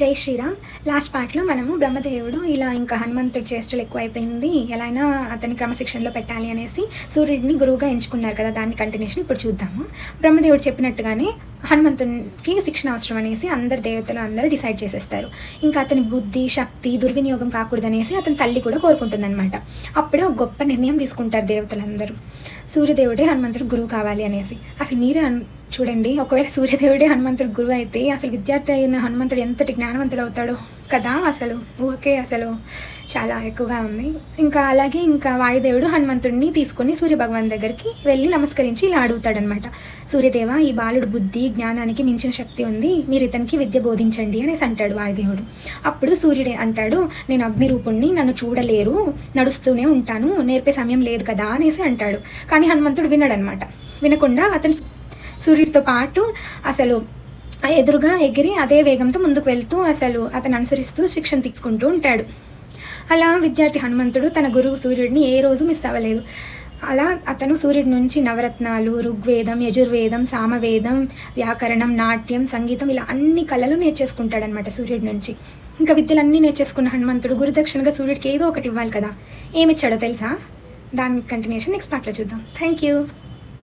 జై శ్రీరామ్. లాస్ట్ పార్ట్లో మనము బ్రహ్మదేవుడు ఇలా ఇంకా హనుమంతుడి చేష్టలు ఎక్కువైపోయింది. ఎలా అయినా అతని క్రమశిక్షణలో పెట్టాలి అనేసి సూర్యుడిని గురువుగా ఎంచుకున్నారు కదా దాని కంటిన్యూషన్ ఇప్పుడు చూద్దాము. బ్రహ్మదేవుడు చెప్పినట్టుగానే హనుమంతునికి శిక్షణ అవసరం అనేసి అందరు దేవతలు అందరూ డిసైడ్ చేసేస్తారు. ఇంకా అతని బుద్ధి శక్తి దుర్వినియోగం కాకూడదనేసి అతని తల్లి కూడా కోరుకుంటుందన్నమాట. అప్పుడే ఒక గొప్ప నిర్ణయం తీసుకుంటారు దేవతలందరూ. సూర్యదేవుడే హనుమంతుడు గురువు కావాలి అనేసి. అసలు మీరే చూడండి ఒకవేళ సూర్యదేవుడే హనుమంతుడు గురువు అయితే అసలు విద్యార్థి అయిన హనుమంతుడు ఎంతటి జ్ఞానవంతుడు అవుతాడో కదా అసలు. ఓకే అసలు చాలా ఎక్కువగా ఉంది. ఇంకా అలాగే ఇంకా వాయుదేవుడు హనుమంతుడిని తీసుకొని సూర్య భగవాన్ దగ్గరికి వెళ్ళి నమస్కరించి ఇలా అడుగుతాడనమాట సూర్యదేవ ఈ బాలుడు బుద్ధి జ్ఞానానికి మించిన శక్తి ఉంది మీరు ఇతనికి విద్య బోధించండి అనేసి అంటాడు వాయుదేవుడు. అప్పుడు సూర్యుడే అంటాడు నేను అగ్ని రూపుణ్ణి నన్ను చూడలేరు నడుస్తూనే ఉంటాను నేర్పే సమయం లేదు కదా అనేసి అంటాడు. కానీ హనుమంతుడు వినడనమాట వినకుండా అతను సూర్యుడితో పాటు అసలు ఎదురుగా ఎగిరి అదే వేగంతో ముందుకు వెళ్తూ అసలు అతను అనుసరిస్తూ శిక్షణ తీసుకుంటూ ఉంటాడు. అలా విద్యార్థి హనుమంతుడు తన గురువు సూర్యుడిని ఏ రోజు మిస్ అవ్వలేదు. అలా అతను సూర్యుడి నుంచి నవరత్నాలు ఋగ్వేదం యజుర్వేదం సామవేదం వ్యాకరణం నాట్యం సంగీతం ఇలా అన్ని కళలు నేర్చేసుకుంటాడనమాట సూర్యుడి నుంచి. ఇంకా విద్యలన్నీ నేర్చేసుకున్న హనుమంతుడు గురుదక్షిణగా సూర్యుడికి ఏదో ఒకటి ఇవ్వాలి కదా. ఏమిచ్చాడో తెలుసా? దాని కంటిన్యూషన్ నెక్స్ట్ పార్ట్లో చూద్దాం. Thank you